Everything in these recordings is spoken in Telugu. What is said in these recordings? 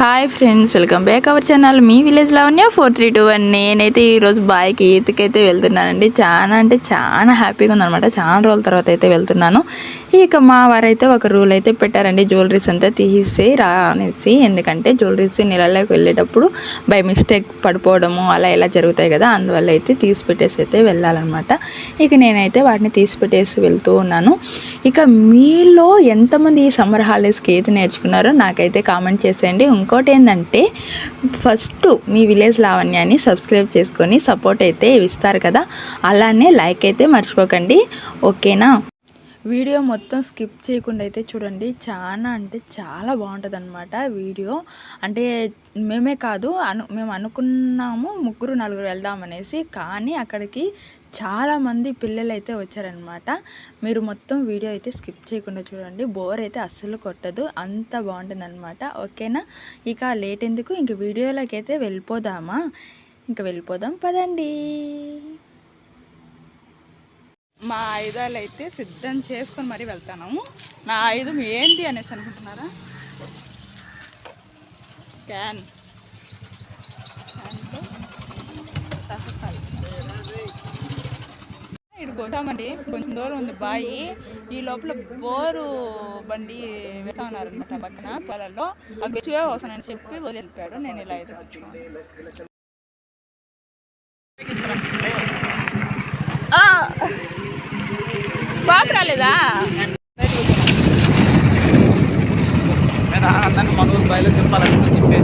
Hi friends welcome back our channel me village Lavanya four three two one నేనైతే ఈరోజు బాయ్కి ఈతకైతే వెళ్తున్నానండి. చాలా అంటే చాలా హ్యాపీగా ఉందనమాట చాలా రోజుల తర్వాత అయితే వెళ్తున్నాను. ఇక మా వారైతే ఒక రూల్ అయితే పెట్టారండి. జ్యువెలరీస్ అంతా తీసి రా అనేసి ఎందుకంటే జ్యువెలరీస్ నీళ్ళలోకి వెళ్ళేటప్పుడు బై మిస్టేక్ పడిపోవడము అలా ఇలా జరుగుతాయి కదా అందువల్ల అయితే తీసి పెట్టేసి అయితే వెళ్ళాలన్నమాట. ఇక నేనైతే వాటిని తీసి పెట్టేసి వెళ్తూ ఉన్నాను. ఇక మీలో ఎంతమంది ఈ సమ్మర్ హాలిడేస్కి ఏది నేర్చుకున్నారో నాకైతే కామెంట్ చేసేయండి. ఇంకోటి ఏంటంటే ఫస్ట్ మీ విలేజ్ లావణ్యాన్ని సబ్స్క్రైబ్ చేసుకొని సపోర్ట్ అయితే ఇస్తారు కదా అలానే లైక్ అయితే మర్చిపోకండి. ఓకేనా? వీడియో మొత్తం స్కిప్ చేయకుండా అయితే చూడండి. చాలా అంటే చాలా బాగుంటుంది అనమాట వీడియో. అంటే మేమే కాదు అను మేము అనుకున్నాము ముగ్గురు నలుగురు వెళ్దామనేసి కానీ అక్కడికి చాలామంది పిల్లలు అయితే వచ్చారనమాట మీరు మొత్తం వీడియో అయితే స్కిప్ చేయకుండా చూడండి. బోర్ అయితే అస్సలు కొట్టదు. అంత బాగుంటుంది అనమాట ఓకేనా? ఇక లేట్ ఎందుకు? ఇంక వీడియోలోకి అయితే వెళ్ళిపోదామా? ఇంక వెళ్ళిపోదాం. పదండి. మా ఆయుధాలు అయితే సిద్ధం చేసుకొని మరీ వెళ్తాను. నా ఆయుధం ఏంటి అనేసి అనుకుంటున్నారా? క్యాన్ ఇటు సాహసాలు కొంచెం దూరం ఉంది బాయి. ఈ లోపల బోరు బండి వేస్తా ఉన్నారనమాట పక్కన పొలాల్లో. అక్కడ వచ్చి వస్తానని చెప్పి వదిలిపాడు నేను ఇలా అయితే కూర్చున్నాను ఆ! బాబు రాలేదా? అందరినీ మన ఊరు బయలు తిప్పాలని చెప్పేది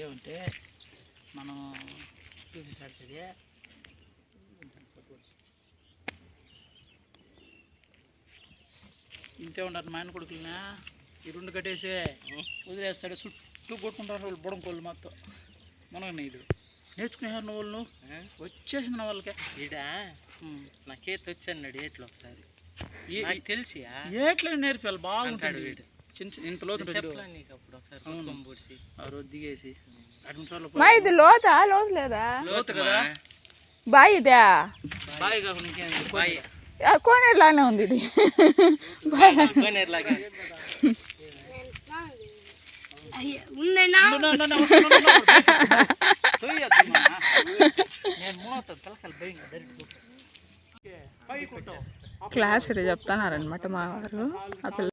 ఏమంటే మనం చూపించాడుతుంది ఇంతే ఉండరు మా ఆయన కొడుకులనా? ఈ రెండు కట్టేసి. వదిలేస్తాడు చుట్టూ కొట్టుకుంటారు వాళ్ళు బుడంకోళ్ళు మొత్తం. మనకు నీదు నేర్చుకునేవారు నువ్వు? వాళ్ళు వచ్చేసింది నా వాళ్ళకి. ఈడా? నాకేత వచ్చాడు ఏట్లో ఒకసారి. తెలిసి ఏట్లా నేర్పాలి బాగుంటాడు వీడు. చిన్న చిన్న- ఇంత లోతు దిగేసి. ఇది లోతా? లోతు లేదా? లోతు కదా బాయ్. ఇదా బాయ్ కాకుండా బాయ్. కోనేరులానే ఉంది ఇది. క్లాస్ అయితే చెప్తున్నారనమాట మా వారు ఆ పిల్ల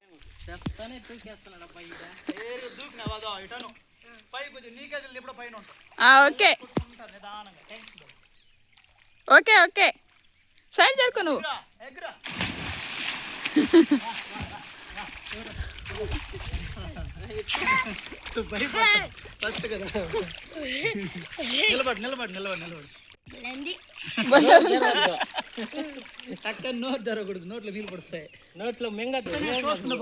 ఓకే. ఓకే ఓకే సైడ్ జరుకు నువ్వు ఎగ్రా, ఎగ్రా. నువ్వు భయపడతావు. ఫస్ట్ కదా. నిలబడు నిలబడు నిలబడు నిలబడు. అక్కడ నోట్ జరగకూడదు నోట్లో నీళ్ళు పడుస్తాయి. నోట్లో మింగదు చూస్తున్నా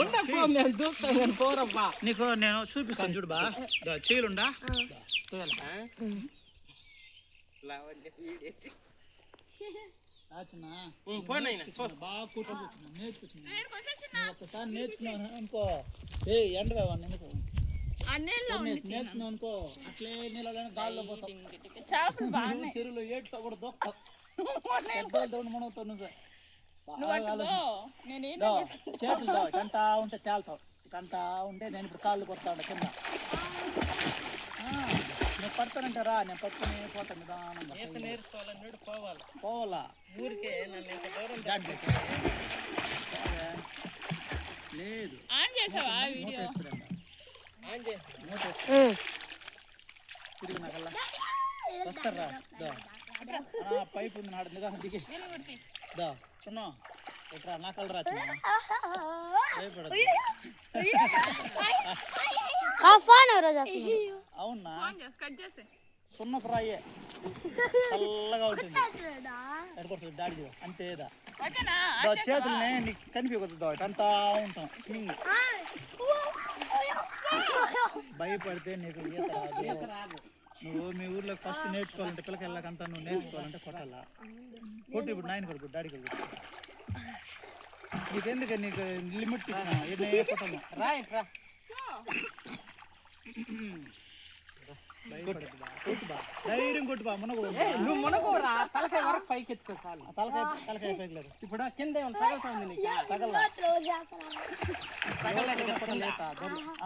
ఉండప్పో మేము దూకుతాం కానీ పోరబ్బా. నీకు నేను చూపిస్తాను చూడు బా. చేయులుండా బాగా ఒక్కసారి నేర్చుకున్నాను అనుకో. ఏ ఎండ ఎందుకు? నేర్చుకున్నావు అనుకో అట్లే నీళ్ళలో గాల్లో చెరువులో ఏట్లో కూడా మనవుతావు నువ్వు. చేతులు ఇటంటా ఉంటే తేలుతావు. ఇటంటా ఉంటే నేను ఇప్పుడు కాళ్ళు కొడతా ఉండే కింద. నువ్వు పడతానంటే రా నేను పట్టుకుని పోతాను నిదానంగా. నేర్చుకోవాలన్నాడు పోవాలి. పోవాలా? ఊరికే నన్ను ఇంత దూరం చేసి. లేదు. మూత వేసుకురండి. ఆన్ చేసి. తిరిగి నాకల్లా వస్తారా? దా. ఆ, పైపు ఉంది నాడు. నిదానం దిగి. దా. చిన్న. ఇట్రా నా కలరా చిన్న. భయపడదు అవునా? సున్న ఫ్రైయే. చల్లగా ఉంటుంది. ఎడకొడుతుంది దాడి. అంతేదా చేతుల్ని నీకు కనిపించదు దా అంతా ఉంటాం. స్వింగ్. భయపడితే నీకు ఈత రాదు. నువ్వు మీ ఊర్లో ఫస్ట్ నేర్చుకోవాలంటే పిల్లకాయలకంతా నువ్వు నేర్చుకోవాలంటే కొట్టాలా? కొట్టు ఇప్పుడు నాయన కొడుకు డాడీ కొడుకు. నీకు ఎందుకు నీకు లిమిట్ ఇటు రా. ధైర్యం కొట్టు బా మునగ నువ్వు మునగోరా తలకాయ వరకు పైకి ఎత్తుకో చాలు. తలకాయ తలకాయ పైకి ఇప్పుడు కింద ఏమైనా తగలుతుంది నీకు?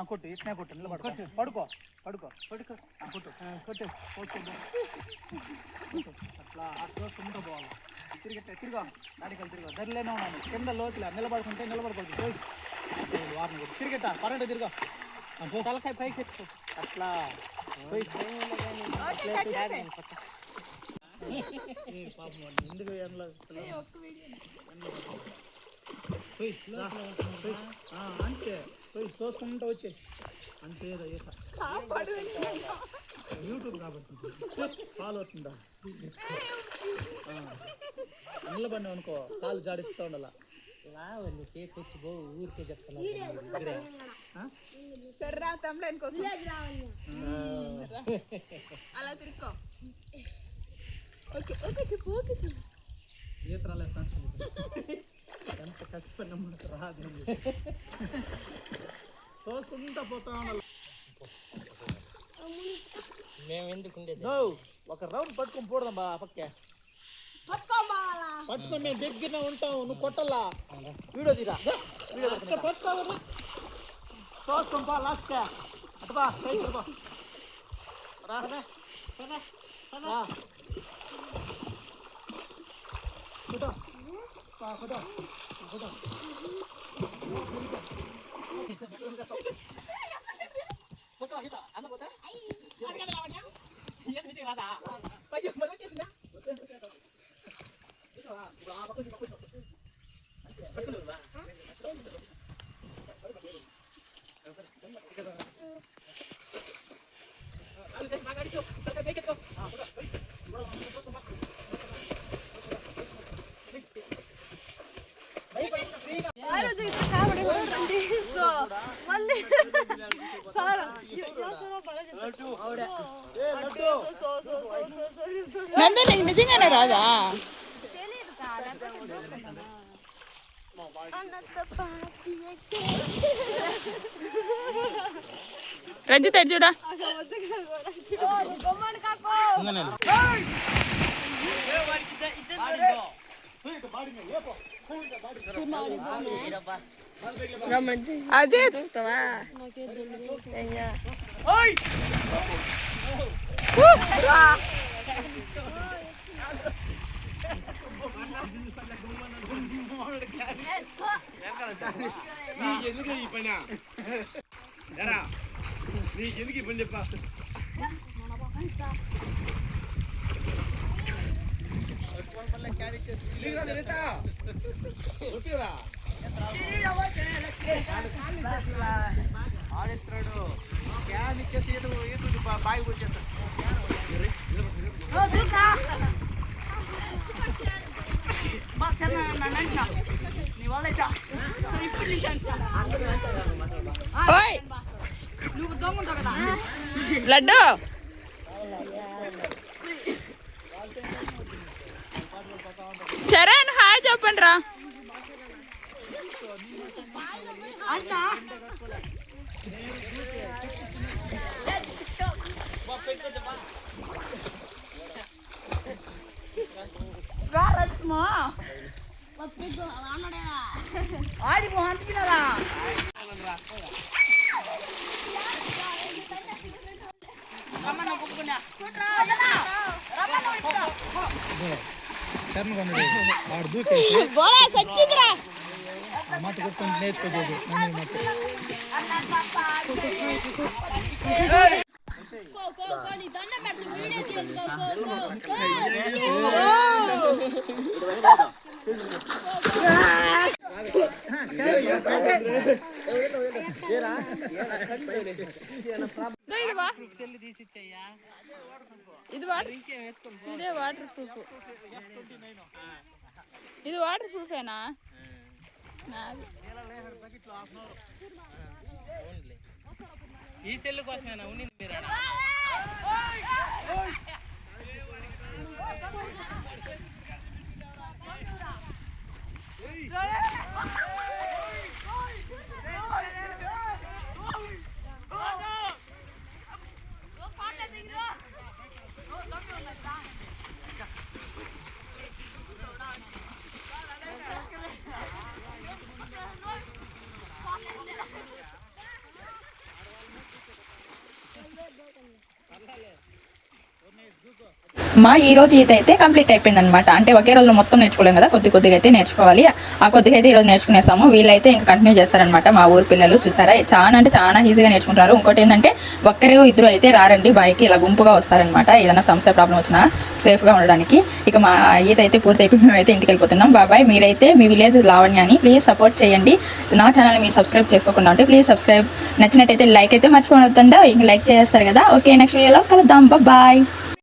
కొట్టు. ఇట్నే కొట్టు. నిలబడు. కొట్టు. పడుకో. పడుకో. పడుకో. ఆ, కొట్టు. కొట్టు. కొట్టు. అట్లా అట్లా కుంటూ పోవాలి. తిరిగితే తిరిగా దానికి తిరిగా ధరలేనే ఉన్నాను కింద లోతులా. నిలబడుకుంటే నిలబడకూడదు వారిని కొట్టు. తిరిగితా పన్నెండు తిరిగా. తలకాయ పైకి ఎత్తుకో. అట్లా. అంతే. పోయి తోసుకుంటూ వచ్చే. అంతే యూట్యూబ్ కాబట్టి. ఫాలోవర్స్ ఉందా నిలబడినావు అనుకో కాలు జాడిస్తూ ఉండాల. వచ్చి ఊరికే చెప్తున్నా సర్రా తమ్ముడు కోసం అలా తిరుక్కో ఓకే ఓకే చెప్పు ఓకే చెప్పు ఈత రాలేదు ఫ్రెండ్స్ ఎంత కష్టపడినా మనకు రాదు తోసుకుంటా పోతా ఉండాలి మేము ఎందుకు ఒక రౌండ్ పట్టుకొని పోడదాం బా పక్కే పట్టుకొని మేము దగ్గర ఉంటాం నువ్వు కొట్టల్లా వీడియో తీరా? వీడియో పట్టుకోవాలి తోసుకొని పా లాస్ట్ అటు బా సైడ్ బా రా రా రా కుటో పా కుటో కుటో కుటో హిత అన్న పోతే మళ్ళీ సార్ ఏ లడ్డు నందు నీకు నిజంగానే రాదా తెలియదు సార్ అన్నంత పాటి రంజిత్ చూడా ఈ పని చెప్పా ఆడిస్తున్నాడు. క్యాన్ ఇచ్చేసి ఈత ఈత బాయి వచ్చేస్తాడు ఓయ్! లడ్డు! చరణ్ హాయ్ చెప్పండి రా ఆడి మొహం పిల్లలా వాడు దూకేసి మాట కొట్టుకొని నేర్చుకోలేదు నన్ను మాట కో కో కో నీ దండ ఇది వాటర్ ఇదే వాటర్ ప్రూఫ్ ఇది వాటర్ ప్రూఫేనా ఈ సెల్లు కోసమేనా? ఉన్నింది మీరు మా ఈ రోజు ఈత అయితే కంప్లీట్ అయిపోయింది అనమాట అంటే ఒకే రోజులో మొత్తం నేర్చుకోలేం కదా కొద్ది కొద్దిగా అయితే నేర్చుకోవాలి. ఆ కొద్దిగా అయితే ఈ రోజు నేర్చుకునేసాము. వీళ్ళైతే ఇంకా కంటిన్యూ చేస్తారనమాట మా ఊరు పిల్లలు చూసారా? చాలా అంటే చాలా ఈజీగా నేర్చుకుంటారు ఇంకోటి ఏంటంటే ఒక్కరు ఇద్దరు అయితే రారండి బైక్ ఇలా గుంపుగా వస్తారనమాట ఏదైనా సమస్య ప్రాబ్లం వచ్చినా సేఫ్గా ఉండడానికి. ఇక మా ఈత అయితే పూర్తి అయిపోయి మేమైతే ఇంటికి వెళ్ళిపోతున్నాం. బాబాయ్ మీరైతే మీ విలేజ్ లావణ్య అని ప్లీజ్ సపోర్ట్ చేయండి. నా ఛానల్ మీరు సబ్స్క్రైబ్ చేసుకోకుండా ఉంటే ప్లీజ్ సబ్స్క్రైబ్ నచ్చినట్టయితే లైక్ అయితే మర్చిపోవద్దండి. ఇంక లైక్ చేస్తారు కదా. ఓకే నెక్స్ట్ వీడియోలో కలుద్దాం. బాయ్